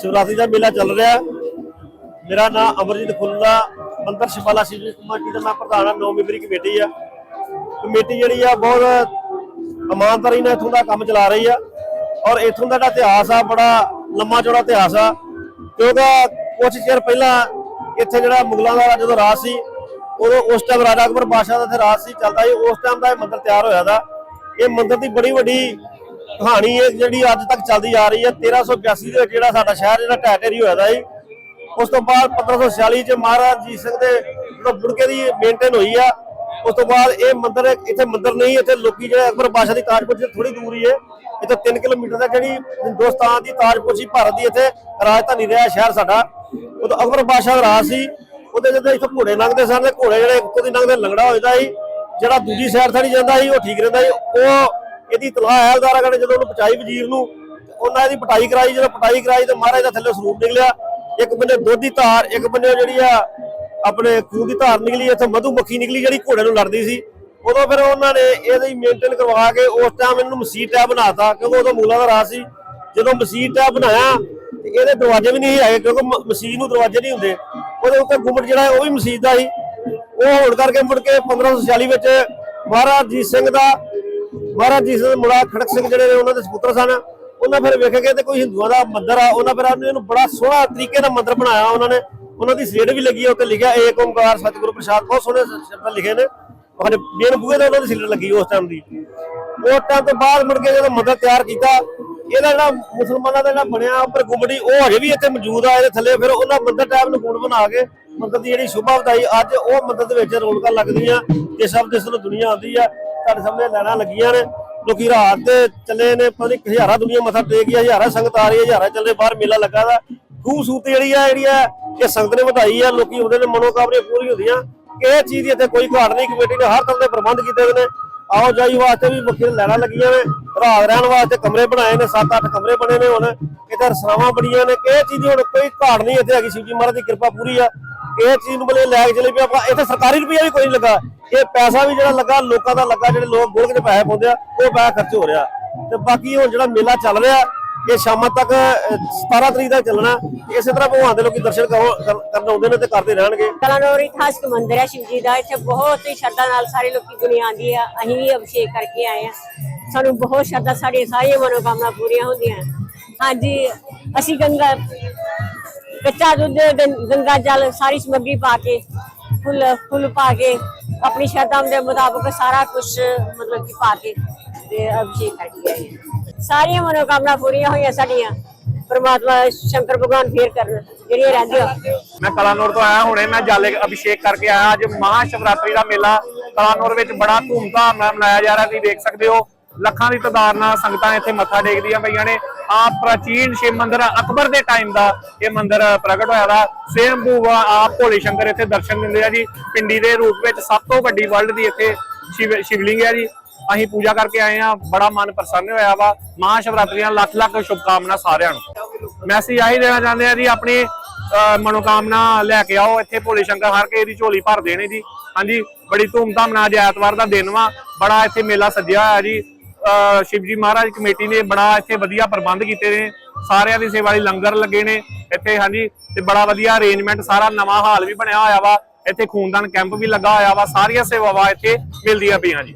ਸ਼ਿਵਰਾਤਰੀ ਦਾ ਮੇਲਾ ਚੱਲ ਰਿਹਾ ਮੇਰਾ ਨਾਮ ਅਮਰਜੀਤ ਖੁੱਲਾ ਮੰਦਰ ਸ਼ਿਵਾਲਾ ਸ਼ਿਵ ਕਮੇਟੀ ਦਾ ਮੈਂ ਪ੍ਰਧਾਨ ਹਾਂ ਨੌ ਮੈਂਬਰੀ ਕਮੇਟੀ ਆ। ਕਮੇਟੀ ਜਿਹੜੀ ਆ, ਬਹੁਤ ਇਮਾਨਦਾਰੀ ਨਾਲ ਇਥੋਂ ਦਾ ਕੰਮ ਚਲਾ ਰਹੀ ਆ। ਔਰ ਇਥੋਂ ਦਾ ਜਿਹੜਾ ਇਤਿਹਾਸ ਆ, ਬੜਾ ਲੰਮਾ ਚੌੜਾ ਇਤਿਹਾਸ ਆ। ਕਿਉਂਕਿ ਕੁਝ ਚਿਰ ਪਹਿਲਾਂ ਇੱਥੇ ਜਿਹੜਾ ਮੁਗਲਾਂ ਦਾ ਜਦੋਂ ਰਾਜ ਸੀ, ਉਦੋਂ ਉਸ ਟਾਈਮ ਰਾਜਾ ਅਕਬਰ ਬਾਦਸ਼ਾਹ ਦਾ ਇੱਥੇ ਰਾਜ ਸੀ, ਚੱਲਦਾ ਸੀ। ਉਸ ਟਾਈਮ ਦਾ ਇਹ ਮੰਦਰ ਤਿਆਰ ਹੋਇਆ ਦਾ। ਇਹ ਮੰਦਰ ਦੀ ਬੜੀ ਵੱਡੀ ਕਹਾਣੀ ਹੈ ਜਿਹੜੀ ਅੱਜ ਤੱਕ ਚੱਲਦੀ ਆ ਰਹੀ ਹੈ 1382 ਦੇ ਵਿੱਚ ਜਿਹੜਾ ਸਾਡਾ ਸ਼ਹਿਰ ਜਿਹੜਾ ਟੈਟੇਰੀ ਹੋਇਆ ਦਾ ਸੀ ਉਸ ਤੋਂ ਬਾਅਦ 1546 ਚ ਮਹਾਰਾਜ ਜੀਤ ਸਿੰਘ ਦੇ ਜਦੋਂ ਬੁੜਕੇ ਦੀ ਮੇਨਟੇਨ ਹੋਈ ਆ, ਉਸ ਤੋਂ ਬਾਅਦ ਇਹ ਮੰਦਿਰ ਇੱਥੇ ਮੰਦਿਰ ਨਹੀਂ, ਇੱਥੇ ਲੋਕੀ ਜਿਹੜੇ ਅਕਬਰ ਬਾਦਸ਼ਾਹ ਦੀ ਤਾਜਪੁਰ ਤੋਂ ਥੋੜੀ ਦੂਰ ਹੀ ਹੈ। ਇੱਥੇ 3 ਕਿਲੋਮੀਟਰ ਦਾ ਜਿਹੜੀ ਹਿੰਦੁਸਤਾਨ ਦੀ ਤਾਜਪੁਰ ਸੀ, ਭਾਰਤ ਦੀ ਇੱਥੇ ਰਾਜਧਾਨੀ ਰਿਹਾ ਸ਼ਹਿਰ ਸਾਡਾ। ਉਦੋਂ ਅਕਬਰ ਬਾਦਸ਼ਾਹ ਦਾ ਰਾਜ ਸੀ। ਉਹਦੇ ਜਦੋਂ ਇੱਥੇ ਘੋੜੇ ਲੰਘਦੇ ਸਨ, ਤੇ ਘੋੜੇ ਜਿਹੜੇ ਉੱਤੋਂ ਦੀ ਲੰਘਦੇ ਲੰਗੜਾ ਹੋ ਜਾਂਦਾ ਸੀ, ਜਿਹੜਾ ਦੂਜੀ ਸਾਈਡ ਥੜੀ ਜਾਂਦਾ ਸੀ, ਉਹ ਠੀਕ ਰਹਿੰਦਾ ਸੀ। ਉਹ ਇਹਦੀ ਤਲਾਹ ਹੈ ਉਦਾਰਾ ਜਦੋਂ ਉਹਨੂੰ ਪਚਾਈ ਵਜ਼ੀਰ ਨੂੰ, ਉਹਨਾਂ ਇਹਦੀ ਪਟਾਈ ਕਰਾਈ, ਜਦੋਂ ਪਟਾਈ ਕਰਾਈ ਤੇ ਮਹਾਰਾਜ ਦਾ ਥੱਲੇ ਸਰੂਪ ਨਿਕਲਿਆ। ਇੱਕ ਬੰਦੇ ਦੁੱਧ ਦੀ ਧਾਰ, ਇੱਕ ਬੰਨੇ ਜਿਹੜੀ ਆ, ਆਪਣੇ ਖੂਹ ਦੀ ਧਾਰ ਨਿਕਲੀ, ਇੱਥੇ ਮਧੂ ਮੱਖੀ ਨਿਕਲੀ ਜਿਹੜੀ ਘੋੜੇ ਨੂੰ ਲੜਦੀ ਸੀ। ਉਦੋਂ ਫਿਰ ਉਹਨਾਂ ਨੇ ਇਹਦੀ ਮੇਨਟੇਨ ਕਰਵਾ ਕੇ ਉਸ ਟਾਈਮ ਇਹਨੂੰ ਮਸੀਤ ਟੈਬ ਬਣਾਤਾ ਕਿਉਂਕਿ ਉਦੋਂ ਮੂਲਾ ਦਾ ਰਾਜ ਸੀ। ਜਦੋਂ ਮਸੀਤ ਟੈਬ ਬਣਾਇਆ, ਤੇ ਇਹਦੇ ਦਰਵਾਜ਼ੇ ਵੀ ਨਹੀਂ ਹੈਗੇ, ਕਿਉਂਕਿ ਮਸੀਤ ਨੂੰ ਦਰਵਾਜ਼ੇ ਨਹੀਂ ਹੁੰਦੇ। ਉਹਦੇ ਉੱਤੇ ਗੁੰਬਦ ਜਿਹੜਾ ਉਹ ਵੀ ਮਸੀਤ ਦਾ ਸੀ। ਉਹ ਹੋਣ ਕਰਕੇ ਮੁੜ ਕੇ 1546 ਵਿੱਚ ਮਹਾਰਾਜ ਜੀਤ ਸਿੰਘ ਦਾ ਮਹਾਰਾਜ ਜੀ ਸਿੰਘ ਦੇ ਮੁੰਡਾ ਖੜਕ ਸਿੰਘ ਜਿਹੜੇ ਨੇ, ਉਹਨਾਂ ਦੇ ਸੁਪੁੱਤਰ ਸਨ। ਉਹਨਾਂ ਫਿਰ ਵੇਖ ਕੇ ਤੇ ਕੋਈ ਹਿੰਦੂਆਂ ਦਾ ਮੰਦਿਰ ਆ। ਉਹਨਾਂ ਫਿਰ ਇਹਨੂੰ ਬੜਾ ਸੋਹਣਾ ਤਰੀਕੇ ਨਾਲ ਮੰਦਿਰ ਬਣਾਇਆ ਉਹਨਾਂ ਨੇ। ਉਹਨਾਂ ਦੀ ਸੇਡ ਵੀ ਲੱਗੀ ਆ ਉੱਤੇ ਲਿਖਿਆ ਏਕ ਓੰਕਾਰ ਸਤਿਗੁਰੂ ਪ੍ਰਸਾਦ। ਬਹੁਤ ਸੋਹਣੇ ਸ਼ਬਦ ਲਿਖੇ ਨੇ। ਉਹਨੇ ਮੇਨ ਬੂਹੇ ਤੇ ਉਹਨਾਂ ਦੀ ਸੀਟ ਲੱਗੀ ਉਸ ਟਾਈਮ ਦੀ। ਉਸ ਟਾਈਮ ਤੋਂ ਬਾਅਦ ਮੁੜ ਕੇ ਜਦੋਂ ਮੰਦਿਰ ਤਿਆਰ ਕੀਤਾ, ਇਹਦਾ ਜਿਹੜਾ ਮੁਸਲਮਾਨਾਂ ਦਾ ਜਿਹੜਾ ਬਣਿਆ ਉੱਪਰ ਗੁੰਬੜੀ ਉਹ ਹਜੇ ਵੀ ਇੱਥੇ ਮੌਜੂਦ ਆ, ਇਹਦੇ ਥੱਲੇ ਫਿਰ ਉਹਨਾਂ ਮੰਦਰ ਟਾਈਪ ਨੂੰ ਗੁੰਡ ਬਣਾ ਕੇ ਮੰਦਿਰ ਦੀ ਜਿਹੜੀ ਸ਼ੋਭਾ ਵਧਾਈ ਅੱਜ ਉਹ ਮੰਦਿਰ ਦੇ ਵਿੱਚ ਰੌਣਕਾਂ ਲੱਗਦੀਆਂ ਦੇਸ਼ ਵਿਦੇਸ਼ ਤੋਂ ਦੁਨੀਆ ਆਉਂਦੀ ਆ। ਤੁਹਾਡੇ ਸਾਹਮਣੇ ਲੈਣਾ ਲੱਗੀਆਂ ਨੇ। ਲੋਕੀ ਰਾਤ ਦੇ ਚੱਲੇ ਨੇ, ਪਤਾ ਨਹੀਂ ਹਜ਼ਾਰਾਂ ਦੁਨੀਆ ਮੱਥਾ ਟੇਕ ਗਈ ਹਜ਼ਾਰਾਂ ਸੰਗਤ ਆ ਰਹੀ ਹੈ ਹਜ਼ਾਰਾਂ ਚੱਲੇ ਬਾਹਰ ਮੇਲਾ ਲੱਗਾ ਦਾ। ਖੂਬਸੂਰਤੀ ਜਿਹੜੀ ਆ ਜਿਹੜੀ ਆ, ਇਹ ਸੰਗਤ ਨੇ ਵਧਾਈ ਆ, ਲੋਕੀ ਆਉਂਦੇ ਨੇ ਮਨੋਕਾਮਨਾ ਪੂਰੀ ਹੁੰਦੀਆਂ। ਇਹ ਚੀਜ਼ ਦੀ ਇੱਥੇ ਕੋਈ ਘਾਟ ਨਹੀਂ, ਕਮੇਟੀ ਨੇ ਹਰ ਤਰ੍ਹਾਂ ਦੇ ਪ੍ਰਬੰਧ ਕੀਤੇ ਹੋਏ ਨੇ। ਆਓ ਜਾਈ ਵਾਸਤੇ ਵੀ ਵੱਖਰੇ ਲੈਣਾ ਲੱਗੀਆਂ ਨੇ। ਰਾਤ ਰਹਿਣ ਵਾਸਤੇ ਕਮਰੇ ਬਣਾਏ ਨੇ 7-8 ਕਮਰੇ ਬਣੇ ਨੇ ਹੁਣ। ਇੱਥੇ ਰਸਰਾਵਾਂ ਬੜੀਆਂ ਨੇ। ਇਹ ਚੀਜ਼ ਦੀ ਹੁਣ ਕੋਈ ਘਾਟ ਨਹੀਂ ਇੱਥੇ ਹੈਗੀ, ਸ਼ਿਵਜੀ ਮਹਾਰਾਜ ਦੀ ਕਿਰਪਾ ਪੂਰੀ ਆ। ਇਹ ਚੀਜ਼ ਨੂੰ ਬਲੇ ਲੈ ਕੇ ਚਲੇ ਵੀ ਆਪਾਂ, ਇੱਥੇ ਸਰਕਾਰੀ ਰੁਪਈਆ ਵੀ ਕੋਈ ਨਹੀਂ ਲੱਗਾ। ਇਹ ਪੈਸਾ ਵੀ ਜਿਹੜਾ ਲੱਗਾ, ਲੋਕਾਂ ਦਾ ਲੱਗਾ, ਜਿਹੜੇ ਲੋਕ ਗੋਲਕ ਦੇ ਪੈਸੇ ਪਾਉਂਦੇ ਆ, ਉਹ ਪੈਸਾ ਖਰਚ ਹੋ ਰਿਹਾ। ਤੇ ਬਾਕੀ ਹੁਣ ਜਿਹੜਾ ਮੇਲਾ ਚੱਲ ਰਿਹਾ, ਇਹ ਸ਼ਾਮਾਂ ਤੱਕ 17 ਤਰੀਕ ਤੱਕ ਚੱਲਣਾ। ਇਸੇ ਤਰ੍ਹਾਂ ਭਗਵਾਨ ਦੇ ਲੋਕੀ ਦਰਸ਼ਨ ਕਰਨ ਆਉਂਦੇ ਨੇ ਤੇ ਕਰਦੇ ਰਹਿਣਗੇ। ਕਲਾਨੌਰ ਇਤਿਹਾਸਕ ਮੰਦਿਰ ਹੈ ਸ਼ਿਵ ਦਾ। ਇੱਥੇ ਬਹੁਤ ਹੀ ਸ਼ਰਧਾ ਨਾਲ ਸਾਰੇ ਲੋਕੀ ਦੁਨੀਆ ਆਉਂਦੀ ਆ। ਅਸੀਂ ਵੀ ਅਭਿਸ਼ੇਕ ਕਰਕੇ ਆਏ ਆ ਸਾਨੂੰ ਬਹੁਤ ਸ਼ਰਧਾ, ਸਾਡੀਆਂ ਸਾਰੀਆਂ ਮਨੋਕਾਮਨਾ ਪੂਰੀਆਂ ਹੁੰਦੀਆਂ। ਹਾਂਜੀ, ਅਸੀਂ ਗੰਗਾ ਕੱਚਾ ਦੁੱਧ, ਗੰ- ਗੰਗਾ ਜਲ, ਸਾਰੀ ਸਮੱਗਰੀ ਪਾ ਕੇ, ਫੁੱਲ ਫੁੱਲ ਪਾ ਕੇ, ਆਪਣੀ ਸ਼ਰਧਾ ਦੇ ਮੁਤਾਬਕ ਸਾਰਾ ਕੁਝ ਮਤਲਬ ਕਿ ਪਾ ਕੇ ਤੇ ਅਭਿਸ਼ੇਕ ਕਰਕੇ ਆਏ ਹਾਂ। ਸਾਰੀਆਂ ਮਨੋਕਾਮਨਾ ਪੂਰੀਆਂ ਹੋਈਆਂ ਸਾਡੀਆਂ। ਪਰਮਾਤਮਾ, ਸ਼ੰਕਰ ਭਗਵਾਨ ਫੇਰ ਕਰਨ, ਜਿਹੜੀਆਂ ਰਹਿੰਦੀਆਂ। ਮੈਂ ਕਲਾਨੌਰ ਤੋਂ ਆਇਆ, ਹੁਣੇ ਮੈਂ ਜਲ ਅਭਿਸ਼ੇਕ ਕਰਕੇ ਆਇਆ। ਅੱਜ ਮਹਾ ਸ਼ਿਵਰਾਤਰੀ ਦਾ ਮੇਲਾ ਕਲਾਨੌਰ ਵਿੱਚ ਬੜਾ ਧੂਮਧਾਮ ਨਾਲ ਮਨਾਇਆ ਜਾ ਰਿਹਾ। ਤੁਸੀਂ ਦੇਖ ਸਕਦੇ ਹੋ, ਲੱਖਾਂ ਦੀ ਤਾਦਾਦ ਨਾਲ ਸੰਗਤਾਂ ਇੱਥੇ ਮੱਥਾ ਟੇਕਦੀਆਂ ਪਈਆਂ ਨੇ। ਆਪ ਪ੍ਰਾਚੀਨ ਸ਼ਿਵ ਮੰਦਿਰ ਅਕਬਰ ਦੇ ਟਾਈਮ ਦਾ ਇਹ ਮੰਦਿਰ ਪ੍ਰਗਟ ਹੋਇਆ ਦਾ ਸੇਮ ਭੂਵਾ ਭੋਲੇ ਸ਼ੰਕਰ ਇੱਥੇ ਦਰਸ਼ਨ ਦਿੰਦੇ ਆ ਜੀ। ਪਿੰਡੀ ਦੇ ਰੂਪ ਵਿੱਚ ਸਭ ਤੋਂ ਵੱਡੀ ਵਰਲਡ ਦੀ ਇੱਥੇ ਸ਼ਿਵਲਿੰਗ ਹੈ ਜੀ। ਅਸੀਂ ਪੂਜਾ ਕਰਕੇ ਆਏ ਆ ਬੜਾ ਮਨ ਪ੍ਰਸੰਨ ਹੋਇਆ ਵਾ। ਮਹਾ ਸ਼ਿਵਰਾਤਰੀਆਂ ਲੱਖ ਲੱਖ ਸ਼ੁਭਕਾਮਨਾ ਸਾਰਿਆਂ ਨੂੰ। ਮੈਸੇਜ ਆਹੀ ਦੇਣਾ ਚਾਹੁੰਦੇ ਆ ਜੀ ਆਪਣੀ ਅਹ, ਮਨੋਕਾਮਨਾ ਲੈ ਕੇ ਆਓ। ਇੱਥੇ ਭੋਲੇ ਸ਼ੰਕਰ ਹਰ ਕੇ ਦੀ ਝੋਲੀ ਭਰਦੇ ਨੇ ਜੀ। ਹਾਂਜੀ ਬੜੀ ਧੂਮਧਾਮ ਨਾਲ ਅੱਜ ਐਤਵਾਰ ਦਾ ਦਿਨ ਵਾ। ਬੜਾ ਇੱਥੇ ਮੇਲਾ ਸੱਜਿਆ ਹੋਇਆ ਜੀ। ਸ਼ਿਵਜੀ ਮਹਾਰਾਜ ਕਮੇਟੀ ਨੇ ਬੜਾ ਇੱਥੇ ਵਧੀਆ ਪ੍ਰਬੰਧ ਕੀਤੇ ਨੇ। ਸਾਰਿਆਂ ਦੀ ਸੇਵਾ ਲਈ ਲੰਗਰ ਲੱਗੇ ਨੇ। ਇੱਥੇ ਹਾਂਜੀ, ਤੇ ਬੜਾ ਵਧੀਆ ਅਰੇਂਜਮੈਂਟ ਸਾਰਾ ਨਵਾਂ ਹਾਲ ਵੀ ਬਣਿਆ ਹੋਇਆ ਵਾ। ਇੱਥੇ ਖੂਨਦਾਨ ਕੈਂਪ ਵੀ ਲੱਗਾ ਹੋਇਆ ਵਾ। ਸਾਰੀਆਂ ਸੇਵਾਵਾਂ ਇੱਥੇ ਮਿਲਦੀਆਂ ਪਈਆਂ ਜੀ।